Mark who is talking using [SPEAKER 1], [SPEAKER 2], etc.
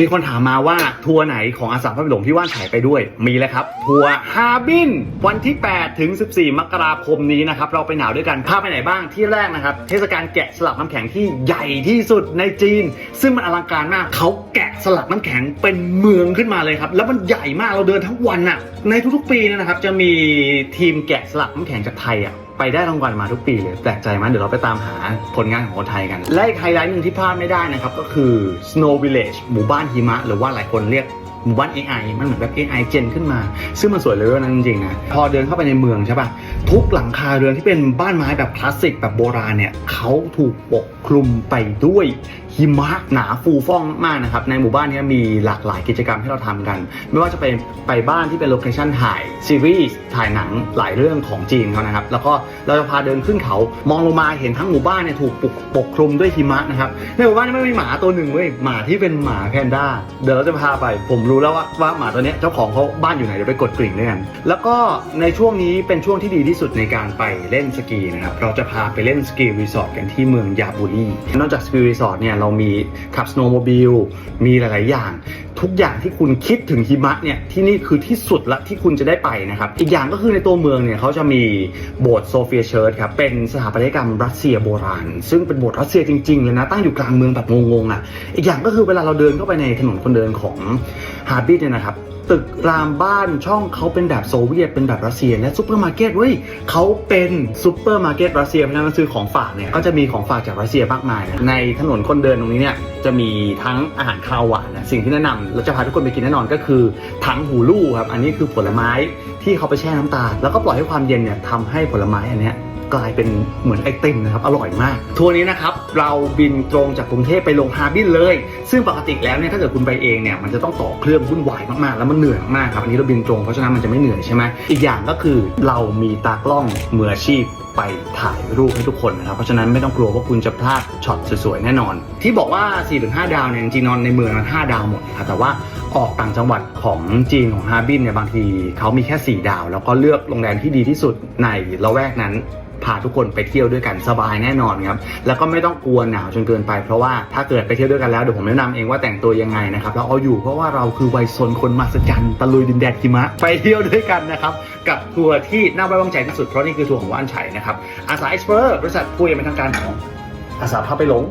[SPEAKER 1] มีคนถามมาว่าทัวร์ไหนของอาสาพระหลงที่ว่านไฉไปด้วยมีแล้วครับ ทัวร์ฮาบิน วันที่ 8 ถึง 14 มกราคมนี้นะครับ เราไปหนาวด้วยกันพาไปไหนบ้างที่แรกนะครับ เทศกาลแกะสลักน้ำแข็งที่ใหญ่ที่สุดในจีน ซึ่งมันอลังการมากเขาแกะสลักน้ำแข็งเป็นเมืองขึ้นมาเลยครับ แล้วมันใหญ่มากเราเดินทั้งวันน่ะในทุกๆปีนยนะครับจะมีทีมแกะสลักน้ำแข็งจากไทยอะ ไปได้รางวัลมาทุกปีเลยแปลกใจมั้ยเดี๋ยวเราไปตามหาผลงานของคนไทยกัน และอีกไฮไลท์หนึ่งที่พลาดไม่ได้นะครับก็คือ Snow Village หมู่บ้านหิมะ หรือว่าหลายคนเรียกหมู่บ้าน AI มันเหมือนแบบ AI เจนขึ้นมา ซึ่งมันสวยเลยว่านั้นจริงๆนะพอเดินเข้าไปในเมืองใช่ปะทุกหลังคาเรือนที่เป็นบ้านไม้แบบคลาสสิกแบบโบราณเนี่ยเขาถูกปกคลุมไปด้วยหิมะหนาฟูฟ่องมากนะครับในหมู่บ้านนี้มีหลากหลายกิจกรรมให้เราทำกัน ไม่ว่าจะเป็นไปบ้านที่เป็นโลเคชั่นถ่ายซีรีส์ถ่ายหนังหลายเรื่องของจีนเขานะครับ แล้วก็เราจะพาเดินขึ้นเขามองลงมาเห็นทั้งหมู่บ้านเนี่ยถูกปกปกคลุมด้วยหิมะนะครับในหมู่บ้านนี้ไม่มีหมาตัวหนึ่งเว้ยหมาที่เป็นหมาแพนด้าเดี๋ยวเราจะพาไป ผมรู้แล้วว่าว่าหมาตัวเนี้ยเจ้าของเขาบ้านอยู่ไหนเดี๋ยวไปกดกริ่งด้วยกันแล้วก็ในช่วงนี้เป็นช่วงที่ดีที่สุดในการไปเล่นสกีนะครับเราจะพาไปเล่นสกีรีสอร์ทกันที่เมืองยาบุรีนอกจากสกีรีสอร์ทเนี่ยเรามีขับสโนว์โมบิลมีหลาย ๆ อย่าง ทุกอย่างที่คุณคิดถึงหิมะเนี่ยที่นี่คือที่สุดละที่คุณจะได้ไปนะครับ อีกอย่างก็คือในตัวเมืองเนี่ยเขาจะมีโบสถ์โซเฟียเชิร์ดครับเป็นสถาปัตยกรรมรัสเซียโบราณ ซึ่งเป็นโบสถ์รัสเซียจริง ๆ เลยนะตั้งอยู่กลางเมืองแบบงง ๆ อะ อีกอย่างก็คือเวลาเราเดินเข้าไปในถนนคนเดินของฮาร์บิทเนี่ยนะครับ ตึกรามบ้านช่องเขาเป็นแบบโซเวียตเป็นแบบรัสเซียและซูเปอร์มาร์เก็ตเว้ยเขาเป็นซูเปอร์มาร์เก็ตรัสเซียเพราะฉะนั้นซื้อของฝากเนี่ยก็จะมีของฝากจากรัสเซียมากมาย ในถนนคนเดินตรงนี้เนี่ยจะมีทั้งอาหารคาวหวานนะสิ่งที่แนะนำเราจะพาทุกคนไปกินแน่นอนก็คือถังหูลู่ครับอันนี้คือผลไม้ที่เขาไปแช่น้ำตาลแล้วก็ปล่อยให้ความเย็นเนี่ยทำให้ผลไม้อันเนี้ย กลายเป็นเหมือนไอติมนะครับอร่อยมาก ทัวร์นี้นะครับเราบินตรงจากกรุงเทพไปลงฮาร์บินเลย ซึ่งปกติแล้วเนี่ยถ้าเกิดคุณไปเองเนี่ยมันจะต้องต่อเครื่องวุ่นวายมากๆแล้วมันเหนื่อยมากครับอันนี้เราบินตรงเพราะฉะนั้นมันจะไม่เหนื่อยใช่ไหมอีกอย่างก็คือเรามีตากล้องมืออาชีพ ไปถ่ายรูปให้ทุกคนนะครับ เพราะฉะนั้นไม่ต้องกลัวว่าคุณจะพลาดช็อตสวยๆแน่นอน ที่บอกว่า 4-5 ดาวเนี่ยจริงๆนอนในเมืองมัน5ดาวหมดนะครับแต่ว่าออกต่างจังหวัดของจีนของฮาร์บินเนี่ยบางทีเขามีแค่ 4 ดาว แล้วก็เลือกโรงแรมที่ดีที่สุดในละแวกนั้นพาทุกคนไปเที่ยวด้วยกันสบายแน่นอนครับ แล้วก็ไม่ต้องกลัวหนาวจนเกินไป เพราะว่าถ้าเกิดไปเที่ยวด้วยกันแล้วเดี๋ยวผมแนะนำเองว่าแต่งตัวยังไงนะครับแล้วเอาอยู่เพราะว่าเราคือวัยซนคนมหัศจรรย์ตะลุยดินแดนหิมะไปเที่ยวด้วยกันนะครับกับทัวร์ที่น่าไว้วางใจที่สุดเพราะนี่คือทัวร์ของว่านไฉนะครับอาสาเอ็กซ์เพรสบริษัทผู้ยังเป็นทางการของอาสาพาไปหลง